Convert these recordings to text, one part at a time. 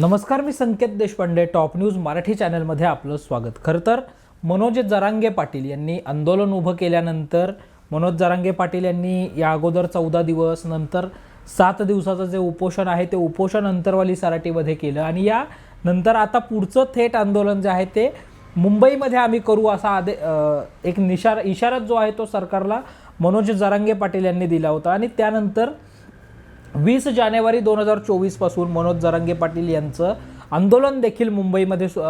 नमस्कार मी Sanket Deshpande. Top news Marathi चॅनलमध्ये आपलं स्वागत. खरं तर मनोज जरांगे पाटील यांनी आंदोलन उभं केल्यानंतर मनोज जरांगे पाटील यांनी या अगोदर चौदा दिवस नंतर सात दिवसाचं जे उपोषण आहे ते उपोषण अंतरवाली सराटीमध्ये केलं. आणि या नंतर आता पुढचं थेट आंदोलन जे आहे ते मुंबईमध्ये आम्ही करू असा आदे एक निशार इशारा जो आहे तो सरकारला मनोज जरांगे पाटील यांनी दिला होता. आणि त्यानंतर वीस जानेवारी दोन हजार चोवीसपासून मनोज जरांगे पाटील यांचं आंदोलन देखील मुंबईमध्ये सु-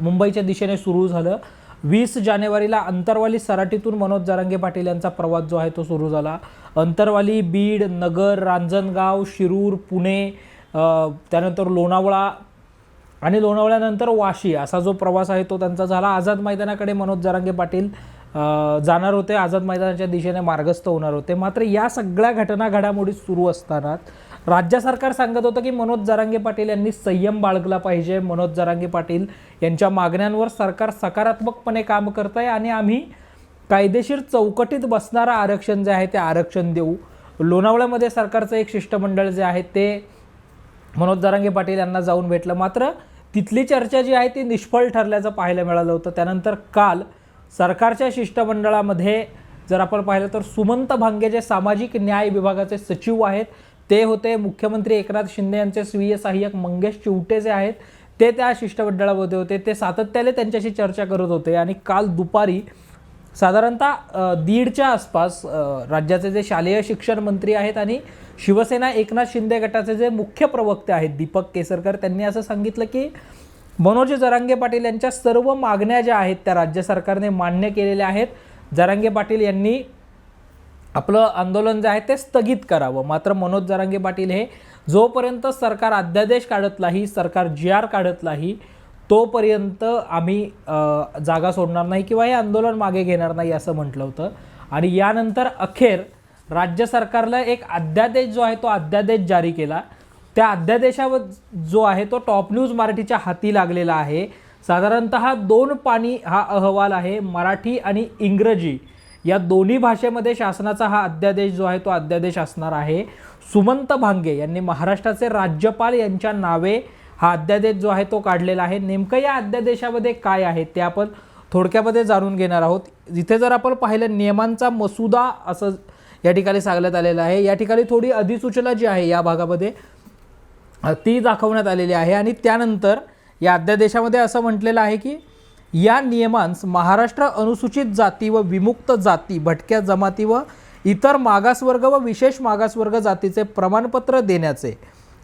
मुंबईच्या दिशेने सुरू झालं. वीस जानेवारीला अंतरवाली सराटीतून मनोज जारांगे पाटील यांचा प्रवास जो आहे तो सुरू झाला. अंतरवाली बीड नगर रांजणगाव शिरूर पुणे त्यानंतर लोणावळा आणि लोणावळ्यानंतर वाशी असा जो प्रवास आहे तो त्यांचा झाला. आझाद मैदानाकडे मनोज जरांगे पाटील जाणार होते आझाद मैदानाच्या दिशेने मार्गस्थ होणार होते. मात्र या सगळ्या घटना घडामोडी सुरू असताना राज्य सरकार सांगत होतं की मनोज जरांगे पाटील यांनी संयम बाळगला पाहिजे. मनोज जरांगे पाटील यांच्या मागण्यांवर सरकार सकारात्मकपणे काम करत आहे आणि आम्ही कायदेशीर चौकटीत बसणारं आरक्षण जे आहे ते आरक्षण देऊ. लोणावळ्यामध्ये सरकारचं एक शिष्टमंडळ जे आहे ते मनोज जरांगे पाटील यांना जाऊन भेटलं. मात्र तिथली चर्चा जी आहे ती निष्फळ ठरल्याचं पाहायला मिळालं होतं. त्यानंतर काल सरकारच्या शिष्टमंडळामध्ये जर आपण पाहिलं तर सुमंत भांगे जे सामाजिक न्याय विभागाचे सचिव आहेत ते होते मुख्यमंत्री एकनाथ शिंदे यांचे स्वीय सहाय्यक मंगेश चिवटे जे आहेत ते त्या शिष्टमंडळामध्ये होते. ते सातत्याने त्यांच्याशी चर्चा करत होते आणि काल दुपारी साधारणतः दीडच्या आसपास राज्याचे जे शालेय शिक्षण मंत्री आहेत आणि शिवसेना एकनाथ शिंदे गटाचे जे मुख्य प्रवक्ते आहेत दीपक केसरकर त्यांनी असं सांगितलं की मनोज जरांगे पाटील यांच्या सर्व मागण्या ज्या आहेत त्या राज्य सरकारने मान्य केलेल्या आहेत. जरांगे पाटील यांनी आपलं आंदोलन जे आहे ते स्थगित करावं. मात्र मनोज जरांगे पाटील हे जोपर्यंत सरकार अध्यादेश काढत नाही सरकार जी आर काढत नाही तोपर्यंत आम्ही जागा सोडणार नाही किंवा हे आंदोलन मागे घेणार नाही असं म्हटलं होतं. आणि यानंतर अखेर राज्य सरकारला एक अध्यादेश जो आहे तो अध्यादेश जारी केला. त्या अध्यादेशावर जो आहे तो टॉप न्यूज मराठीच्या हाती लागलेला आहे. साधारणतः दोन पाणी हा अहवाल आहे मराठी आणि इंग्रजी. या दोन्ही भाषेमध्ये शासनाचा हा अध्यादेश जो आहे तो अध्यादेश असणार आहे. सुमंत भांगे यांनी महाराष्ट्राचे राज्यपाल यांच्या नावे हा अध्यादेश जो आहे तो काढलेला आहे. नेमकं या अध्यादेशामध्ये काय आहे ते आपण थोडक्यामध्ये जाणून घेणार आहोत. जिथे जर आपण पाहिलं नियमांचा मसुदा असं या ठिकाणी सांगण्यात आलेलं आहे. या ठिकाणी थोडी अधिसूचना जी आहे या भागामध्ये ती दाखवण्यात आलेली आहे. आणि त्यानंतर या अध्यादेशामध्ये असं म्हटलेलं आहे की या नियमांस महाराष्ट्र अनुसूचित जाती व विमुक्त जाती भटक्या जमाती व इतर मागासवर्ग व विशेष मागासवर्ग जातीचे प्रमाणपत्र देण्याचे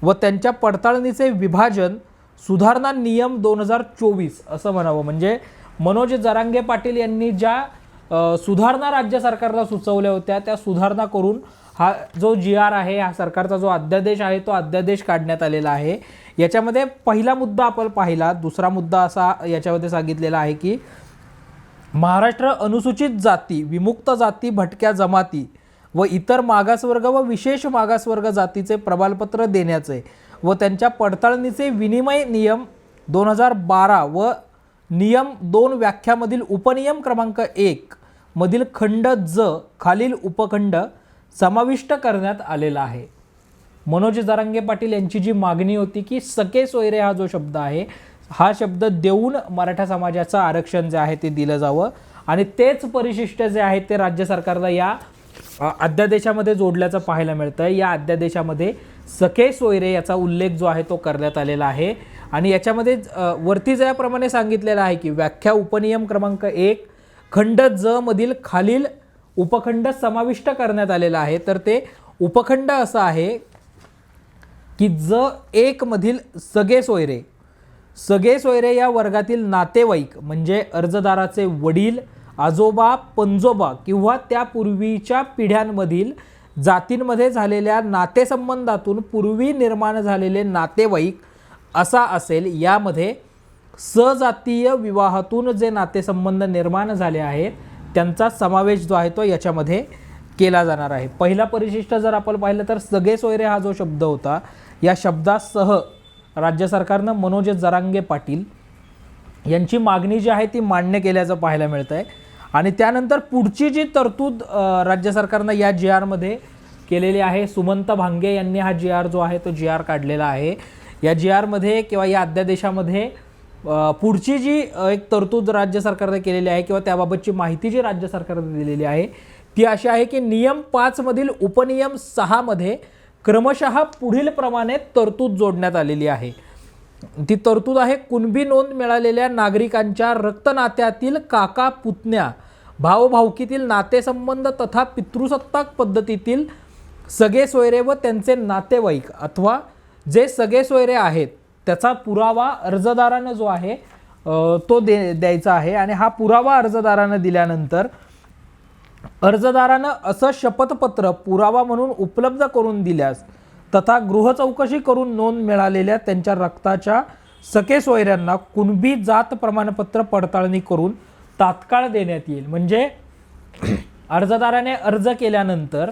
व त्यांच्या पडताळणीचे विभाजन सुधारणा नियम दोन हजार चोवीस असं म्हणावं. म्हणजे मनोज जरांगे पाटील यांनी ज्या सुधारणा राज्य सरकारला सुचवल्या होत्या त्या सुधारणा करून हा जो जी आर आहे हा सरकारचा जो अध्यादेश आहे तो अध्यादेश काढण्यात आलेला आहे. याच्यामध्ये पहिला मुद्दा आपण पाहिला दुसरा मुद्दा असा याच्यामध्ये सांगितलेला आहे की महाराष्ट्र अनुसूचित जाती विमुक्त जाती भटक्या जमाती व इतर मागासवर्ग व विशेष मागासवर्ग जातीचे प्रमाणपत्र देण्याचे व त्यांच्या पडताळणीचे विनिमय नियम दोन हजार बारा व नियम दोन व्याख्यामधील उपनियम क्रमांक एक मधील खंड ज खालील उपखंड समाविष्ट करण्यात आलेला आहे. मनोज जरांगे पाटील यांची जी मागणी होती की सके सोयरे हा जो शब्द आहे हा शब्द देऊन मराठा समाजाचं आरक्षण जे आहे ते दिलं जावं आणि तेच परिशिष्ट जे आहे ते राज्य सरकारला या अध्यादेशामध्ये जोडल्याचं पाहायला मिळतं या अध्यादेशामध्ये सखे सोयरे याचा उल्लेख जो आहे तो करण्यात आलेला आहे आणि याच्यामध्ये वरती ज्याप्रमाणे सांगितलेलं आहे की व्याख्या उपनियम क्रमांक एक खंड ज मधील खालील उपखंड समाविष्ट करण्यात आलेला आहे. तर ते उपखंड असं आहे की ज एकमधील सगळे सोयरे. सगळे सोयरे या वर्गातील नातेवाईक म्हणजे अर्जदाराचे वडील आजोबा पंजोबा किंवा त्यापूर्वीच्या पिढ्यांमधील जातींमध्ये झालेल्या नातेसंबंधातून पूर्वी निर्माण झालेले नातेवाईक असा असेल. यामध्ये सजातीय विवाहातून जे नातेसंबंध निर्माण झाले आहेत त्यांचा समावेश जो आहे तो याच्यामध्ये केला जाणार आहे. पहिला परिशिष्ट जर आपण पाहिलं तर सगळे सोयरे हा जो शब्द होता या शब्दासह राज्य सरकारनं मनोज जरांगे पाटील यांची मागणी जी आहे ती मान्य केल्याचं पाहायला मिळतं आहे आणि त्यानंतर पुढची जी तरतूद राज्य सरकारनं या जी आरमध्ये केलेली आहे सुमंत भांगे यांनी हा जी आर जो आहे तो जी आर काढलेला आहे. या जी आरमध्ये किंवा या अध्यादेशामध्ये पुढची जी एक तरतूद राज्य सरकारने केलेली आहे किंवा त्याबाबतची माहिती जी राज्य सरकारने दिलेली आहे ती अशी आहे की नियम पाचमधील उपनियम सहामध्ये क्रमशः पुढील प्रमाणे तरतूद जोडण्यात आलेली आहे. ती तरतूद आहे कुणबी नोंद मिळालेल्या नागरिकांच्या रक्तनात्यातील काका पुतण्या भावभावकीतील नातेसंबंध तथा पितृसत्ताक पद्धतीतील सगळे सोयरे व त्यांचे नातेवाईक अथवा जे सगळे सोयरे आहेत त्याचा पुरावा अर्जदारानं जो आहे तो दे द्यायचा आहे आणि हा पुरावा अर्जदारानं दिल्यानंतर अर्जदारानं असं शपथपत्र पुरावा म्हणून उपलब्ध करून दिल्यास तथा गृहचौकशी करून नोंद मिळालेल्या त्यांच्या रक्ताच्या सके सोयऱ्यांना कुणबी जात प्रमाणपत्र पडताळणी करून तात्काळ देण्यात येईल. म्हणजे अर्जदाराने अर्ज केल्यानंतर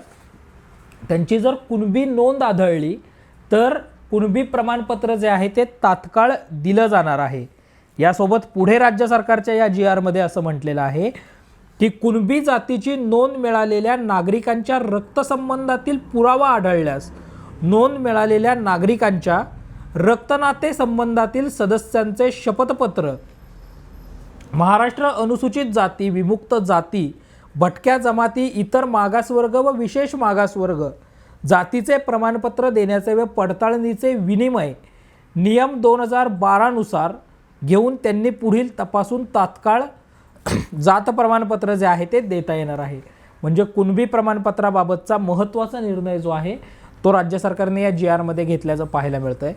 त्यांची जर कुणबी नोंद आढळली तर कुणबी प्रमाणपत्र जे आहे ते तात्काळ दिलं जाणार आहे. यासोबत पुढे राज्य सरकारच्या या जी आरमध्ये असं म्हटलेलं आहे की कुणबी जातीची नोंद मिळालेल्या नागरिकांच्या रक्तसंबंधातील पुरावा आढळल्यास नोंद मिळालेल्या नागरिकांच्या रक्तनाते संबंधातील सदस्यांचे शपथपत्र महाराष्ट्र अनुसूचित जाती विमुक्त जाती भटक्या जमाती इतर मागासवर्ग व विशेष मागासवर्ग जातीचे प्रमाणपत्र देण्याचे व पडताळणीचे विनिमय नियम दोन हजार बारानुसार घेऊन त्यांनी पुढील तपासून तात्काळ जात प्रमाणपत्र जे आहे ते देता येणार आहे. म्हणजे कुणबी प्रमाणपत्राबाबतचा महत्त्वाचा निर्णय जो आहे तो राज्य सरकारने या जी आरमध्ये घेतल्याचं पाहायला मिळतं आहे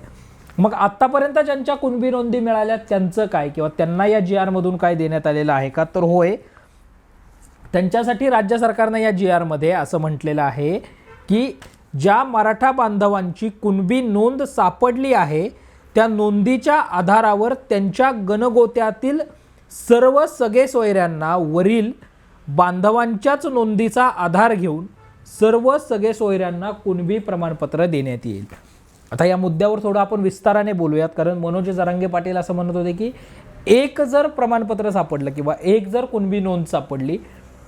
मग आत्तापर्यंत ज्यांच्या कुणबी नोंदी मिळाल्या त्यांचं काय? किंवा त्यांना या जी आरमधून काय देण्यात आलेलं आहे का? तर होय त्यांच्यासाठी राज्य सरकारनं या जी आरमध्ये असं म्हटलेलं आहे की ज्या मराठा बांधवांची कुणबी नोंद सापडली आहे त्या नोंदीच्या आधारावर त्यांच्या गणगोत्यातील सर्व सगळे सोयऱ्यांना वरील बांधवांच्याच नोंदीचा आधार घेऊन सर्व सगळे सोयऱ्यांना कुणबी प्रमाणपत्र देण्यात येईल. आता या मुद्द्यावर थोडं आपण विस्ताराने बोलूयात कारण मनोज जरांगे पाटील असं म्हणत होते की एक जर प्रमाणपत्र सापडलं किंवा एक जर कुणबी नोंद सापडली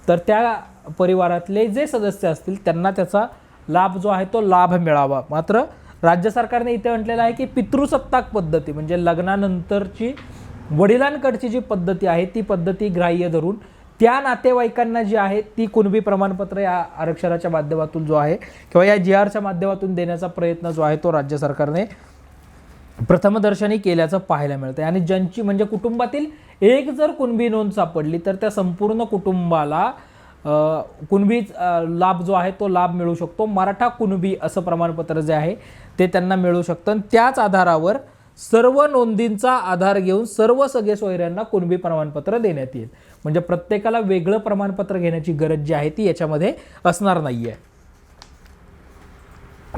तर त्या परिवारातले जे सदस्य असतील त्यांना त्याचा लाभ जो आहे तो लाभ मिळावा. मात्र राज्य सरकारने इथे म्हटलेलं आहे की पितृसत्ताक पद्धती म्हणजे लग्नानंतरची वडिलांकडची जी पद्धती आहे ती पद्धती ग्राह्य धरून त्या नातेवाईकांना जी आहे ती कुणबी प्रमाणपत्र या आरक्षणाच्या माध्यमातून जो आहे किंवा या जी आरच्या माध्यमातून देण्याचा प्रयत्न जो आहे तो राज्य सरकारने प्रथमदर्शनी केल्याचं पाहायला मिळतं आणि ज्यांची म्हणजे कुटुंबातील एक जर कुणबी नोंद सापडली तर त्या संपूर्ण कुटुंबाला कुणबीच कुणबी लाभ जो आहे तो लाभ मिळू शकतो. मराठा कुणबी असं प्रमाणपत्र जे आहे ते त्यांना मिळू शकतं. आणि त्याच आधारावर सर्व नोंदींचा आधार घेऊन सर्व सगळे सोयऱ्यांना कुणबी प्रमाणपत्र देण्यात येईल. म्हणजे प्रत्येकाला वेगळं प्रमाणपत्र घेण्याची गरज जी आहे ती याच्यामध्ये असणार नाही आहे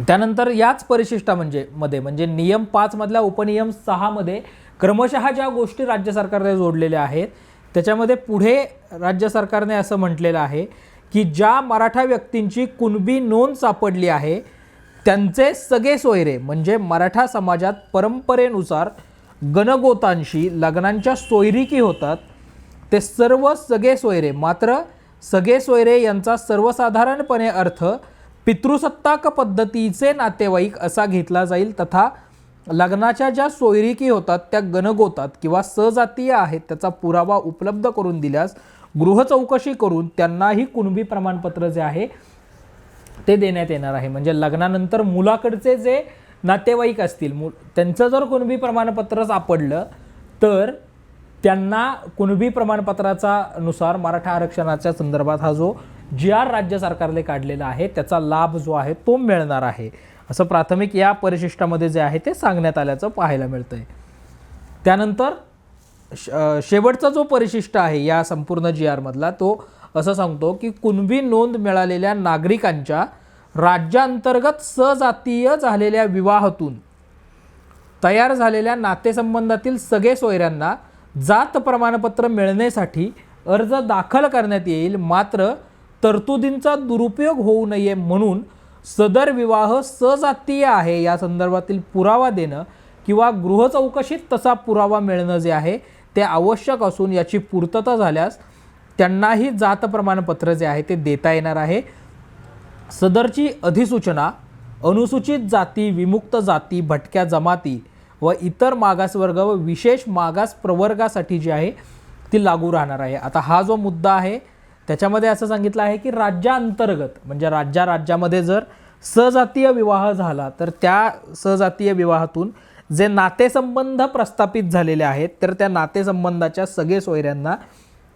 त्यानंतर याच परिशिष्टा म्हणजे मध्ये म्हणजे नियम पाच मधल्या उपनियम सहामध्ये क्रमशः ज्या गोष्टी राज्य सरकारने जोडलेल्या आहेत त्याच्यामध्ये पुढे राज्य सरकारने असं म्हटलेलं आहे की ज्या मराठा व्यक्तींची कुणबी नोंद सापडली आहे त्यांचे सगळे सोयरे म्हणजे मराठा समाजात परंपरेनुसार गणगोतांशी लग्नांच्या सोयरिकी होतात ते सर्व सगळे सोयरे मात्र सगळे सोयरे यांचा सर्वसाधारणपणे अर्थ पितृसत्ताक पद्धतीचे नातेवाईक असा घेतला जाईल तथा लग्नाच्या ज्या सोयरिकी होतात त्या गणगोतात किंवा सजातीय आहेत त्याचा पुरावा उपलब्ध करून दिल्यास गृहचौकशी करून त्यांनाही कुणबी प्रमाणपत्र जे आहे ते देण्यात येणार आहे. म्हणजे लग्नानंतर मुलाकडचे जे नातेवाईक असतील मु त्यांचं जर कुणबी प्रमाणपत्र सापडलं तर त्यांना कुणबी प्रमाणपत्राचा नुसार मराठा आरक्षणाच्या संदर्भात हा जो जी आर राज्य सरकारने काढलेला आहे त्याचा लाभ जो आहे तो मिळणार आहे. असं प्राथमिक या परिशिष्टामध्ये जे आहे ते सांगण्यात आल्याचं पाहायला मिळतं आहे त्यानंतर श- शेवटचा जो परिशिष्ट आहे या संपूर्ण जी आरमधला तो असं सांगतो की कुणबी नोंद मिळालेल्या नागरिकांच्या राज्यांतर्गत सजातीय झालेल्या विवाहातून तयार झालेल्या नातेसंबंधातील सगळे सोयऱ्यांना जात प्रमाणपत्र मिळण्यासाठी अर्ज दाखल करण्यात येईल मात्र तरतुदींचा दुरुपयोग होऊ नये म्हणून सदर विवाह सजातीय आहे. या संदर्भातील पुरावा देणं किंवा गृहचौकशीत तसा पुरावा मिळणं जे आहे ते आवश्यक असून याची पूर्तता झाल्यास त्यांनाही जात प्रमाणपत्र जे आहे ते देता येणार आहे. सदरची अधिसूचना अनुसूचित जाती विमुक्त जाती भटक्या जमाती व इतर मागासवर्ग व विशेष मागास प्रवर्गासाठी जी आहे ती लागू राहणार आहे. आता हा जो मुद्दा आहे त्याच्यामध्ये असं सांगितलं आहे की राज्याअंतर्गत म्हणजे राज्या राज्यामध्ये जर सजातीय विवाह झाला तर त्या सजातीय विवाहातून जे नातेसंबंध प्रस्थापित झालेले आहेत तर त्या नातेसंबंधाच्या सगळे सोयऱ्यांना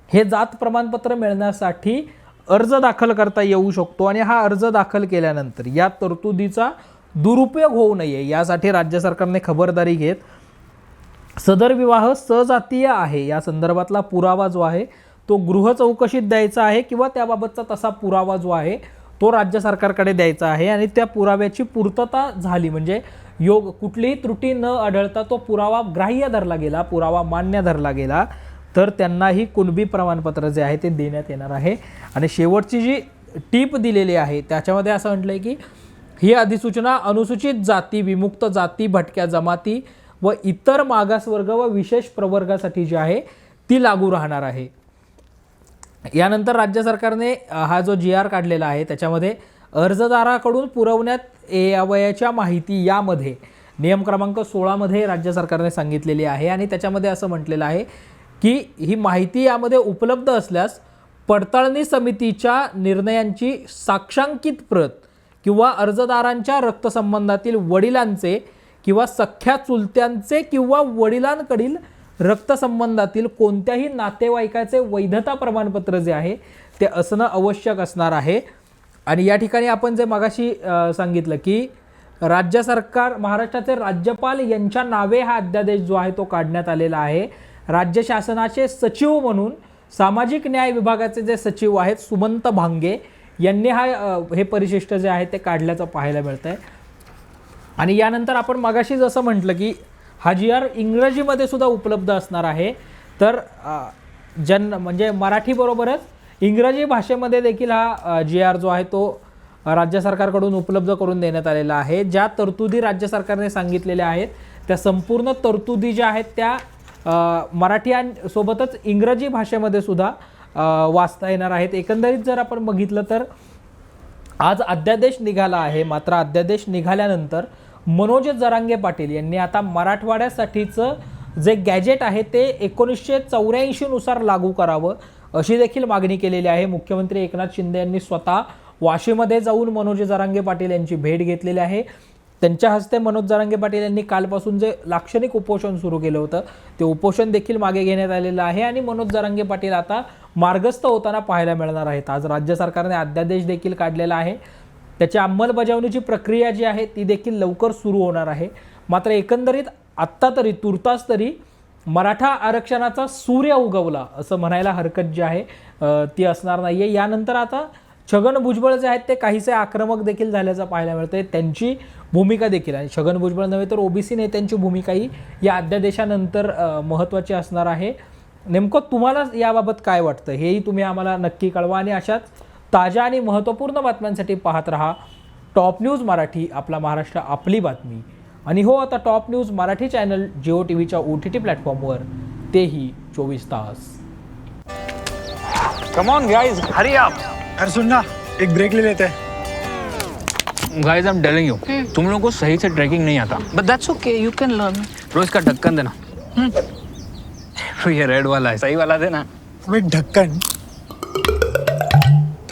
हे जात प्रमाणपत्र मिळण्यासाठी अर्ज दाखल करता येऊ शकतो. आणि हा अर्ज दाखल केल्यानंतर या तरतुदीचा दुरुपयोग होऊ नये यासाठी राज्य सरकारने खबरदारी घेत सदर विवाह सजातीय आहे. या संदर्भातला पुरावा जो आहे तो गृह चौकशीत द्यायचा आहे किंवा त्याबाबतचा तसा पुरावा जो आहे तो राज्य सरकारकडे द्यायचा आहे आणि त्या पुराव्याची पूर्तता झाली. म्हणजे योग कुठलीही त्रुटी न आढळता तो पुरावा ग्राह्य धरला गेला पुरावा मान्य धरला गेला. तर त्यांनाही कुणबी प्रमाणपत्र जे आहे ते देण्यात येणार आहे. आणि शेवटची जी टीप दिलेली आहे त्याच्यामध्ये असं म्हटलं आहे की ही अधिसूचना अनुसूचित जाती विमुक्त जाती भटक्या जमाती व इतर मागासवर्ग व विशेष प्रवर्गासाठी जी आहे ती लागू राहणार आहे. यानंतर राज्य सरकारने हा जो जी आर काढलेला आहे त्याच्यामध्ये अर्जदाराकडून पुरवण्यात यावयाच्या माहिती यामध्ये नियम क्रमांक सोळामध्ये राज्य सरकारने सांगितलेली आहे आणि त्याच्यामध्ये असं म्हटलेलं आहे की ही माहिती यामध्ये उपलब्ध असल्यास पडताळणी समितीच्या निर्णयांची साक्षांकित प्रत किंवा अर्जदारांच्या रक्तसंबंधातील वडिलांचे किंवा सख्या चुलत्यांचे किंवा वडिलांकडील रक्तसंबंधातील कोणत्याही नातेवाईकाचे वैधता प्रमाणपत्र जे आहे ते असणं आवश्यक असणार आहे. आणि या ठिकाणी आपण जे मगाशी सांगितलं की राज्य सरकार महाराष्ट्राचे राज्यपाल यांच्या नावे हा अध्यादेश जो आहे तो काढण्यात आलेला आहे. राज्य शासनाचे सचिव म्हणून सामाजिक न्याय विभागाचे जे सचिव आहेत सुमंत भांगे यांनी हा हे परिशिष्ट जे आहे ते काढल्याचं पाहायला मिळतं आहे आणि यानंतर आपण मगाशी जसं म्हटलं की हा जी आर इंग्रजीमध्ये सुद्धा उपलब्ध असणार आहे. तर जन म्हणजे मराठीबरोबरच इंग्रजी भाषेमध्ये देखील हा जी आर जो आहे तो राज्य सरकारकडून उपलब्ध करून देण्यात आलेला आहे. ज्या तरतुदी राज्य सरकारने सांगितलेल्या आहेत त्या संपूर्ण तरतुदी ज्या आहेत त्या अ, मराठी सोबतच इंग्रजी भाषेमध्ये सुद्धा वाचता येणार आहेत. एकंदरीत जर आपण बघितलं तर आज अध्यादेश निघाला आहे. मात्र अध्यादेश निघाल्यानंतर मनोज जरांगे पाटील यांनी आता मराठवाड्यासाठीचं जे गॅजेट आहे ते एकोणीसशे चौऱ्याऐंशीनुसार लागू करावं अशी देखील मागणी केलेली आहे. मुख्यमंत्री एकनाथ शिंदे यांनी स्वतः वाशीमध्ये जाऊन मनोज जरांगे पाटील यांची भेट घेतलेली आहे. त्यांच्या हस्ते मनोज जरांगे पाटील यांनी कालपासून जे लाक्षणिक उपोषण सुरू केलं होतं ते उपोषण देखील मागे घेण्यात आलेलं आहे आणि मनोज जरांगे पाटील आता मार्गस्थ होताना पाहायला मिळणार आहेत. आज राज्य सरकारने अध्यादेश देखील काढलेला आहे. त्याची अंमलबजावणीची प्रक्रिया जी आहे ती देखील लवकर सुरू होणार आहे. मात्र एकंदरीत आत्ता तरी तुर्तास तरी मराठा आरक्षणाचा सूर्य उगवला असं म्हणायला हरकत जी आहे ती असणार नाही आहे यानंतर आता छगन भुजबळ जे आहेत ते काहीसे आक्रमक देखील झाल्याचं पाहायला मिळतं त्यांची भूमिका देखील आणि छगन भुजबळ नव्हे तर ओबीसी नेत्यांची भूमिकाही या अध्यादेशानंतर महत्त्वाची असणार आहे. नेमकं तुम्हाला याबाबत काय वाटतं? हेही तुम्ही आम्हाला नक्की कळवा आणि अशाच ताज्या आणि महत्त्वपूर्ण बातम्यांसाठी पाहत रहा टॉप न्यूज मराठी आपला महाराष्ट्र आपली बातमी. आणि हो आता top news Marathi channel Jio T व्हीच्या ओ टी टी प्लॅटफॉर्मवर. तेही चोवीस तास. कम ऑन गाइस हरी आप अरे सुन ना एक ब्रेक ले लेते. हैं guys I am telling you तुम लोगों को सही से ट्रैकिंग नहीं आता. But that's okay, you can learn. रोज का ढक्कन देना. ये रेड वाला है सही वाला देना. अबे ढक्कन